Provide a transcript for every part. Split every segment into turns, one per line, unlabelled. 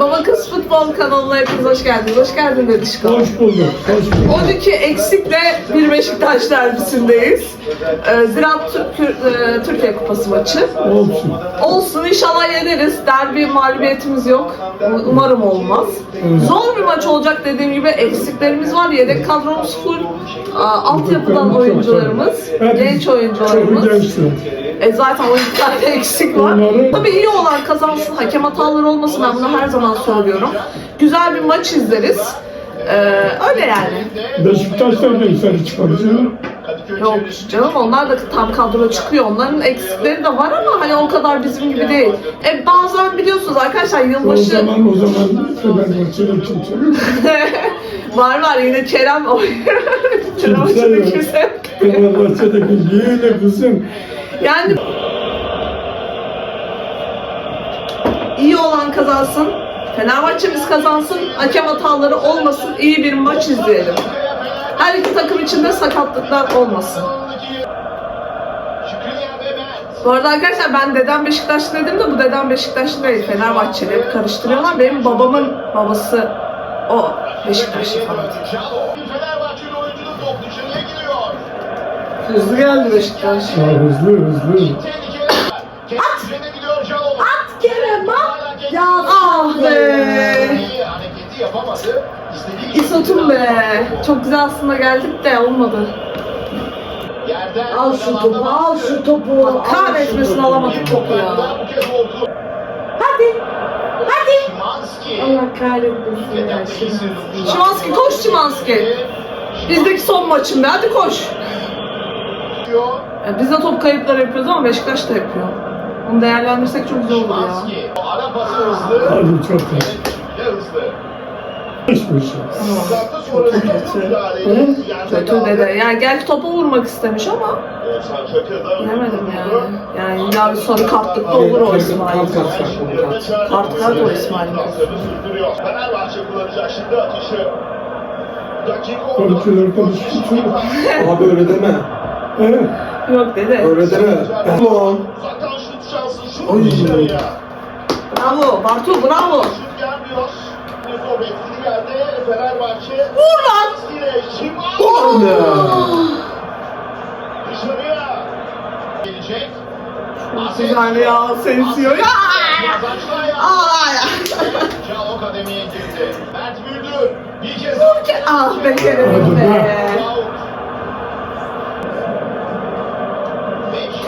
Baba Kız Futbol kanalına hepiniz hoş geldiniz. Hoş geldin Dedişko.
Hoş bulduk. Hoş bulduk.
12 eksikle bir Beşiktaş derbisindeyiz. Ee, Ziraat Türk, e, Türkiye Kupası maçı.
Olsun.
Olsun inşallah yeneriz. Derbi mağlubiyetimiz yok. Umarım olmaz. Zor bir maç olacak dediğim gibi eksiklerimiz var. Yedek kadromuz full. Aa, Altyapıdan oyuncularımız, genç oyuncularımız.
Çok.
E zaten o tane eksik var. Tabii iyi olan kazansın, hakem hataları olmasın ben bunu her zaman söylüyorum. Güzel bir maç izleriz. Ee, öyle yani.
Beşiktaş'tan da yukarı çıkaracağım.
Yok canım onlar da tam kadro çıkıyor. Onların eksikleri de var ama hani o kadar bizim gibi değil. E bazen biliyorsunuz arkadaşlar
O
yılbaşı
zaman o zaman Fenerbahçe'de kimse
var var yine Kerem oynuyor. Kerem
Kimse yok.
kimse yok.
Fenerbahçe'de yine kızım.
Yani iyi olan kazansın. Fenerbahçe'miz kazansın. Hakem hataları olmasın. iyi bir maç izleyelim. Her iki takım içinde sakatlıklar olmasın. Bu arada arkadaşlar ben dedem Beşiktaşlı dedim de bu dedem Beşiktaşlı değil. Fenerbahçeli hep karıştırıyorlar. Benim babamın babası o Beşiktaşlı falan. Hızlı geldi Beşiktaş.
Ya hızlı hızlı.
Şalova.
At Kerem at.
Ya
Ah be. İsotum be. Çok güzel aslında geldik de olmadı.
Yerden
Al şu topu, al şu topu.
Kahretmesin alamadık topu ya.
Hadi, hadi. Allah kahretmesin ya.
Şimanski koş Şimanski. Bizdeki son maçım be hadi koş. Ya biz de top kayıpları yapıyoruz ama Beşiktaş da yapıyor. Onu değerlendirsek çok güzel olur ya.
Ara pası hızlı.
Hadi çok hızlı.
Ne hızlı.
Hiçbir şey.
Yerden
Kötü
aldı.
dede. Yani gerçi topa vurmak istemiş ama bilemedim yani. Yani illa bir sarı kartlık da olur o İsmail. Kart kart o İsmail.
Fenerbahçe kullanacak şimdi atışı. Dakika oldu.
Komşular konuşuyor.
Abi öyle deme.
Evet.
Yok dede.
Öyle deme. Ulan. Ay.
dışarıya.
Bravo Bartu bravo.
Şut gelmiyor. Top etkili geldi. Fenerbahçe.
Vur lan.
Ulan be.
Güzel ya sensiyor. Ya.
Ya. Çal Akademi'ye girdi. Mert Müldür. Bir kez
Ah be Kerem be.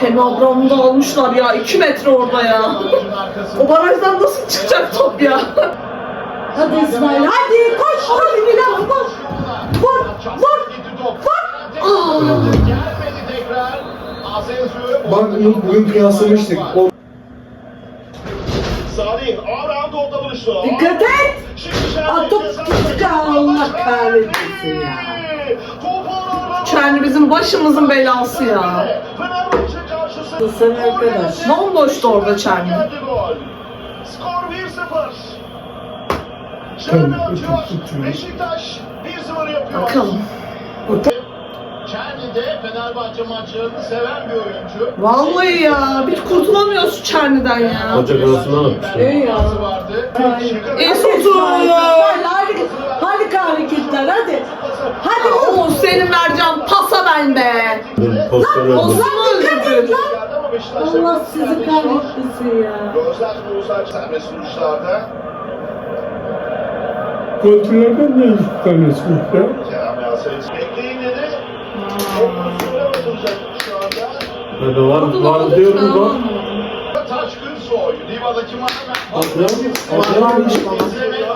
Tenogram'da almışlar ya 2 metre orada ya. O barajdan nasıl çıkacak top ya?
Hadi İsmail, hadi koş, hadi Milan koş.
Vur, vur, vur. Gelmedi tekrar. Asensio'ya
Bak bugün kıyaslamıştık. O
Salih, Abraham topla buluştu.
Dikkat et. Top tuttu. Allah kahretmesin ya.
Çerni bizim başımızın belası ya.
Sen arkadaş.
Bomboştu orada Çerni.
Geldi gol. Skor 1-0. Çerni atıyor. Beşiktaş 1-0 yapıyor.
Bakalım.
Çerni de Fenerbahçe maçlarını seven bir oyuncu.
Vallahi ya bir kurtulamıyorsun Çerni'den ya.
Ocak arasından atmışlar.
İyi ya. İsmail, hadi. Harika hareketler, hadi. Hadi oğlum.
O senin vereceğin pasa ben be.
Pozisyonu öldü.
Beşiktaş
Allah sizi kahretmesin ya.
Gözler Oğuzhan serbest vuruşlarda.
Golcülerden de iki tanesi ya.
Kerem Yasin. Bekleyin dedi. Çok pozisyona bakılacak şu anda.
Bebe var, var diyorum var.
Taç Günsoy. Liva'daki
bana.
İzleme tavsiyesi.
Ne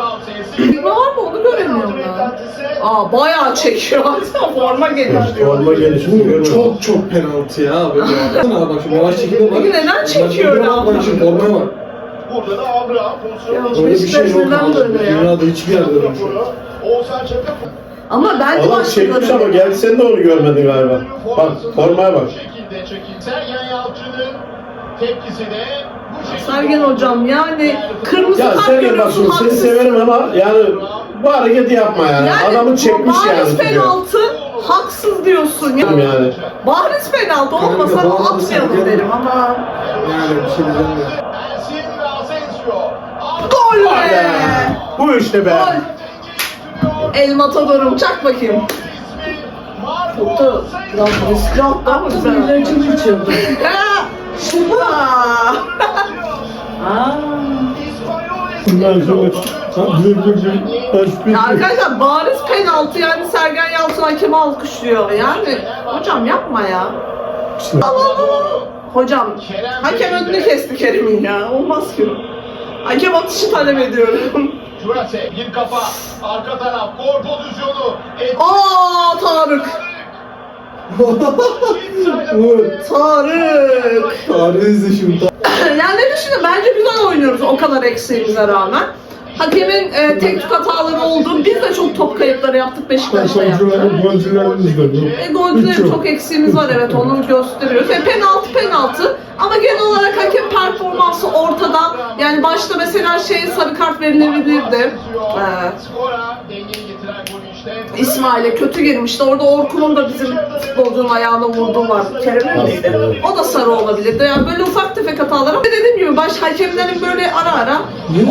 var mı onu göremiyorum ya. Aa bayağı çekiyor. Forma geliyor diyor.
Forma gelişini
bu
görmedim.
çok çok penaltı ya. Böyle Baksana bak şimdi yavaş çekimde bak.
Peki neden çekiyor ya?
Bak şimdi formaya bak.
Burada da Abraham pozisyonu.
Ya,
Öyle bir şey yok
neden
abi.
böyle ya?
Dünyada hiçbir yerde şey yok.
Oğuzhan Çakır.
Ama ben de
Adam çekmiş ama
başlıyorum.
gel sen de onu görmedin galiba. Bak formaya bak.
Bu şekilde çekildi. Sergen Yalçın'ın tepkisi de.
Sergen hocam yani kırmızı
Ya
kart
Sergen bak
görüyorsun
seni
haksız.
severim ama yani bu hareketi yapma yani. Adamı çekmiş
bariz
yani.
penaltı haksız diyorsun ya.
Yani.
Bariz penaltı olmasa
Kanka, bariz
atmayalım
penaltı.
derim ama.
Yani bir şey diyeceğim
Asensio.
Gol be!
Bu işte be.
Gol. El Matador'um çak bakayım.
Tuttu. Lan riskli attı ama
güzel.
ilacını içirdi.
Ha! Aa!
Aa.
Bundan sonra bir
Ya arkadaşlar bariz penaltı yani Sergen Yalçın hakemi alkışlıyor. Yani hocam yapma ya. Allah Allah. Hocam hakem önünü kesti Kerim'in ya. Olmaz ki. Hakem atışı talep ediyorum.
Jurase bir kafa. Arka taraf. Gol pozisyonu.
Aa Tarık. Tarık.
Tarih izle şimdi.
Yani ne düşünüyorsun? Bence güzel oynuyoruz o kadar eksiğimize rağmen. Hakemin e, teknik hataları oldu. Biz de çok top kayıpları yaptık Beşiktaş'ta yaptık.
golcüler, golcülerimiz de yok.
E, golcülerin
Hiç
çok eksiğimiz var evet onu gösteriyoruz. E, penaltı penaltı ama genel olarak hakem performansı ortada. Yani başta mesela şey sarı kart verilebilirdi. E, İsmail'e kötü girmişti. Orada Orkun'un da bizim futbolcunun ayağına vurduğu var. Kerem'in miydi? O da sarı olabilirdi. Yani böyle ufak tefek hatalar ama dediğim gibi baş hakemlerin böyle ara ara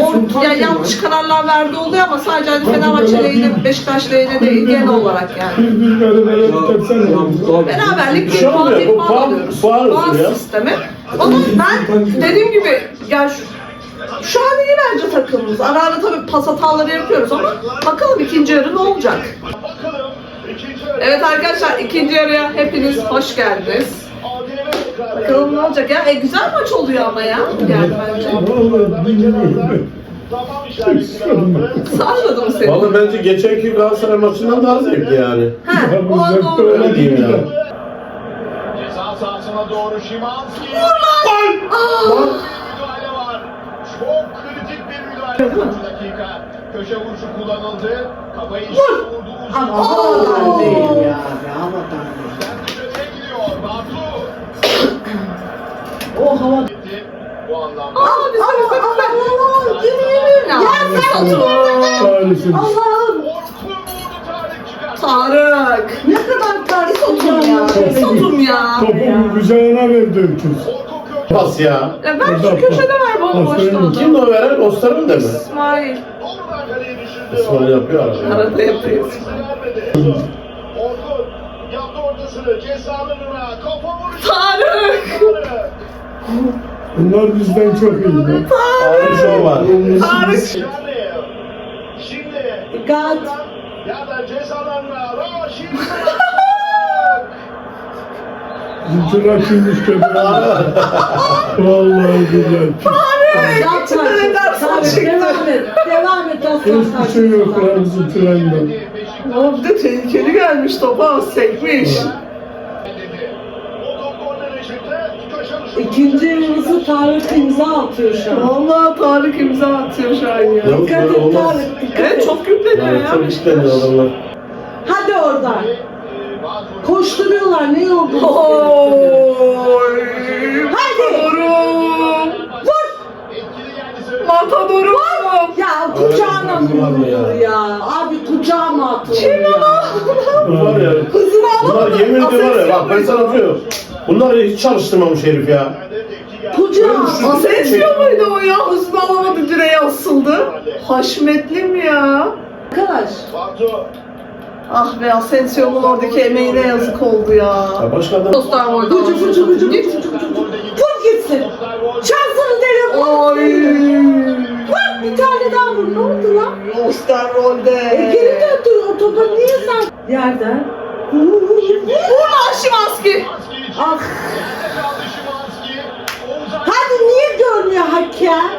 or, ya yanlış kararlar verdiği oluyor ama sadece hani Fenerbahçe lehine, Beşiktaş lehine değil genel olarak yani. Beraberlik bir puan bir puan alıyoruz.
puan
sistemi. Ama ben dediğim gibi yani şu, şu an iyi bence takımımız. Ara ara tabii pas hataları yapıyoruz ama bakalım ikinci yarı ne olacak?
Bakalım. ikinci yarı.
Evet arkadaşlar ikinci yarıya hepiniz hoş geldiniz. Bakalım ne olacak ya? E güzel maç oluyor ama ya. Yani bence. Sarmadı mı seni?
Vallahi bence geçenki Galatasaray maçından daha zevkli yani.
Ha, o doğru.
öyle
diyeyim ya.
Ceza sahasına doğru Şimanski. Müdahale var. Çok kritik bir müdahale.
Değil mi?
3 dakika. Köşe vuruşu kullanıldı. Kafayı işte vurdu. Uzun.
Ama havadan değil ya.
Sen dışarıya gidiyor. Bartu.
O hava.
Bu anlamda.
Aa, bizim bizim Yürü yürü. Ya, Satu.
Maalesef.
Allah'ım.
Tarık.
Tarık.
Ne kadar tarih
Satum ya. Satum ya.
Topu kucağına verdi öküz.
Orkun Kökçü.
Pas ya.
Ya ben şu köşede boşta
Kimdi o veren? Oster'ın da mı?
İsmail.
İsmail yapıyor arada.
Arada yapıyor.
Vermedi. Orkun yaptı ortasını. Ceza alanına. Kafa vuruşu.
Tarık.
Bunlar bizden çok iyi.
Ağır şov var.
Tarık.
Şarley. Şimdi.
Dikkat.
Yerden ceza alanına. Raşit.
Bizimkiler kimmiş dedi. Vallahi güzel.
Yap sen.
Kalender son
Tarık,
çıktı.
Devam et. Devam et. aslan
Hiçbir şey yok ya
kardeşim.
bizimkilerinden.
Ama bir de tehlikeli gelmiş topa sekmiş.
Köşe vuruşu.
İkinci yarısı Tarık imza atıyor şu an.
Vallahi Tarık imza atıyor şu an ya.
Yok
Dikkat
böyle
et
olmaz.
Tarık. Dikkat
Evet
et.
çok yükleniyor
Yani
ya.
çok işleniyor adamlar.
Hadi oradan. Koşturuyorlar ne oldu?
Oy.
Hadi.
Matadorum.
söyle.
Matadorum.
Ya kucağına
Öyle
mı vurulur
ya.
ya? Abi kucağıma atılır ya.
Bu var ya. Bunlar yemin ediyorum var ya bak ben sana diyorum. Bunları hiç çalıştırmamış herif ya.
Geldi.
Kucağı.
Asensio muydu o ya? Hızını alamadı direğe asıldı. Haşmetli mi ya?
Arkadaş.
Bartu.
Ah be Asensio'nun oradaki emeğine yazık oldu ya.
Ya başka adam.
Osterwold'u
Fıcı fıcı fıcı fıcı
Git.
fıcı fıcı. Vur gitsin. Şansını dene.
Ay.
Vur bir tane daha vur. Ne oldu lan?
Osterwold'e.
E, geri döndü. O topa niye sen? Yerden.
Vur lan Şimanski.
Ah. Hadi niye görmüyor hakem?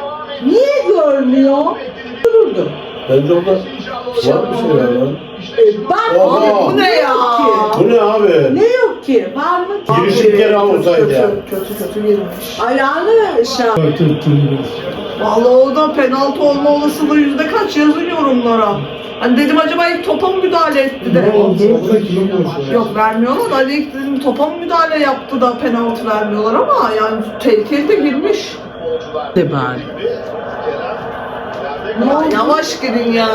Niye görmüyor? Dururdu.
Bence orada var bir şey ya.
Ben
Oha.
Bu ne ya?
Yok ki.
Bu ne abi?
Ne yok ki? Var mı?
Girişi bir kere olsaydı ya.
Kötü kötü girmiş.
Ayağını şey.
Vallahi orada penaltı olma olasılığı yüzde kaç yazın yorumlara. Hani dedim acaba ilk topa mı müdahale etti de.
Ne oldu?
Yok vermiyorlar da hani ilk dedim topa mı müdahale yaptı da penaltı vermiyorlar ama yani tehlikeli de girmiş.
De bari.
Yavaş gidin ya.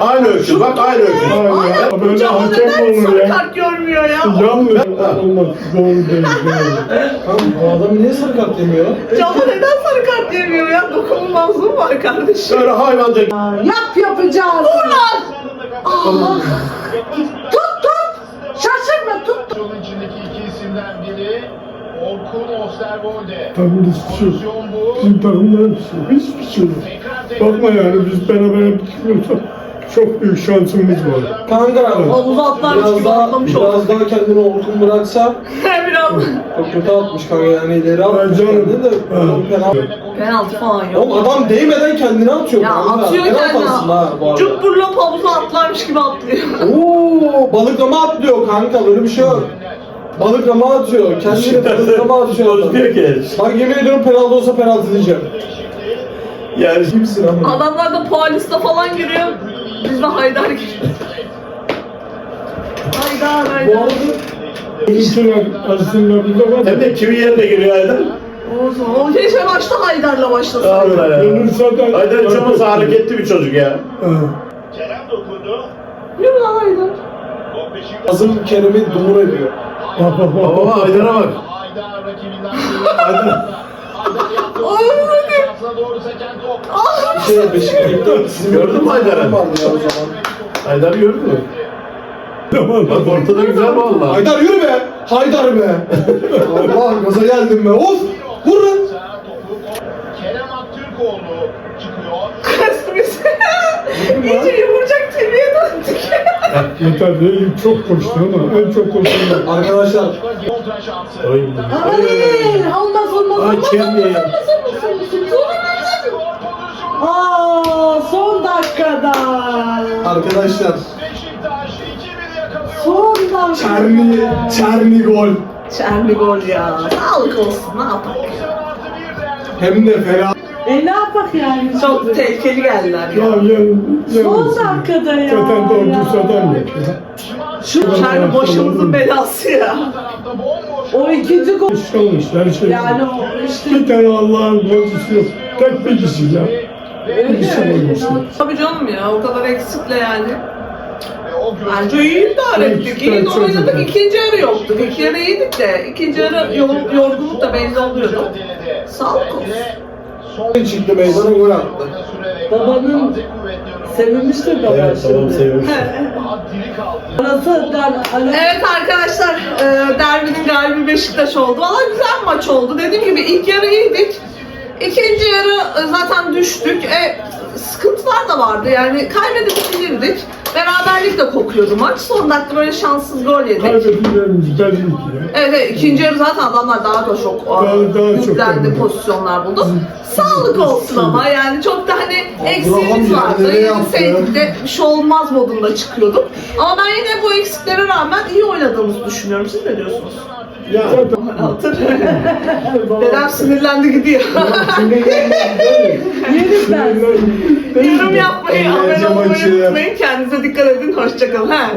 Aynı ölçü bak aynı ölçü.
Aynen.
Böyle
Cama
hakem
neden
olur
sarı
ya.
kart görmüyor ya?
Yanlış. Olmaz. Doğru değil.
Kanka bu adam niye sarı kart yemiyor?
Cama neden sarı kart görmüyor ya? Dokunulmazlığı var kardeşim.
Şöyle hayvanca
Yap yapacağız.
Dur lan! Ah,
Tut tut. Şaşırma tut.
Yolun içindeki iki isimden biri Orkun Osterwolde.
Tabii hiçbir şey yok.
Pozisyon bu.
Bizim takımda hiçbir şey yok.
Tekrar.
Bakma yani biz beraber çıkıyorsak çok büyük şansımız var.
Kanka
Havuza atlarmış
biraz
gibi
daha,
atlamış
biraz
oldu.
daha kendini Orkun bıraksa
Biraz
çok kötü atmış kanka yani ileri atmış
canım.
kendini de
Ha.
penaltı.
penaltı falan yok.
Oğlum adam değmeden kendini atıyor
Ya
kanka.
atıyor
Penaltı
kendini.
aslında ha bu arada.
Cümbürlop havuza atlarmış gibi atlıyor.
Oo, balıklama atlıyor kanka böyle bir şey yok. Balıklama atıyor. Kendini balıklama atıyor.
diyor ki
Bak yemin ediyorum penaltı olsa penaltı diyeceğim.
Yani
Kimsin ama?
Adamlar da Paulista falan giriyor. Biz de Haydar giriyor. Haydar
Bu
Haydar.
arada
Bizimkiler arasında burada var.
hem de kimin yerine giriyor Aydın?
O zaman o keşke başta Haydar'la başlasın.
Allah ya.
Da...
Aydın hiç olmazsa hareketli bir çocuk ya.
Ha.
Kerem dokundu.
Yürü lan Haydar.
Top Beşiktaş.
Azım Kerem'i dumur ediyor.
Bak bak bak.
Baba
bak.
Aydan'a bak.
Haydar rakibinden. Haydar.
Ah!
Şey
Gördün mü Haydar'ı? Aydan'ı gördün mü?
Tamam.
Bak ortada güzel valla.
Haydar yürü be! Haydar be! Allah gaza geldim be. Of! Vur lan!
Kerem Aktürkoğlu çıkıyor.
İyice yumurcak TV'ye döndük.
Yeter değil. Çok koştu ama en çok koştu.
Arkadaşlar.
Oy.
Aman olmaz olmaz
Ay
olmaz.
Arkadaşlar
Beşiktaş 2-1 yakalıyor.
Son.
Çerni, Çerni gol.
Çerli gol ya. Sağlık olsun ne yapalım.
90 artı 1 değerli.
Hem de fena.
E ne yapak yani?
Çok tehlikeli geldiler
Ya
ya.
yan,
Son dakikada ya.
Zaten
ya.
adam yok ya.
Şu Çerli başımızın belası ya.
O ikinci gol.
Hiç olmuş her şey.
Yani o işte
Bir tane Allah'ın golcüsü yok. Tek bir kişi ya.
Öyle.
Bir şey.
Tabii canım ya o kadar eksikle yani.
Göz-
Bence iyi idare ettik. İyi de oynadık. İkinci yarı yoktuk. İlk yarı iyiydik de ikinci yarı yor- yorgunluk da belli oluyordu. Sağlık olsun.
Son
Çıktı meydana gol attı.
Babanın Sevinmiştir baba
Evet tamam
şimdi.
sevmiş.
Kaldı.
Arasından ara-
Evet arkadaşlar, e, derbinin galibi Beşiktaş oldu. Valla güzel maç oldu. Dediğim gibi ilk yarı iyiydik. İkinci yarı e, zaten düştük. E, sıkıntılar da vardı yani kaybedebilirdik. Beraberlik de kokuyordu maç. Son dakika böyle şanssız gol yedik.
Kaybettiklerimiz belli ki ya.
Evet, evet ikinci yarı zaten adamlar daha da çok
Daha- daha
yüklendi, pozisyonlar buldu. Sağlık olsun ama yani çok da hani eksiğimiz vardı. Yenilseydik de bir şey olmaz modunda çıkıyorduk. Ama ben yine bu eksiklere rağmen iyi oynadığımızı düşünüyorum. Siz ne diyorsunuz?
Ya
Altın. Dedem sinirlendi gidiyor.
Yerim ben.
Yorum yapmayı, abone olmayı unutmayın. Kendinize dikkat edin. Hoşçakalın. Ha.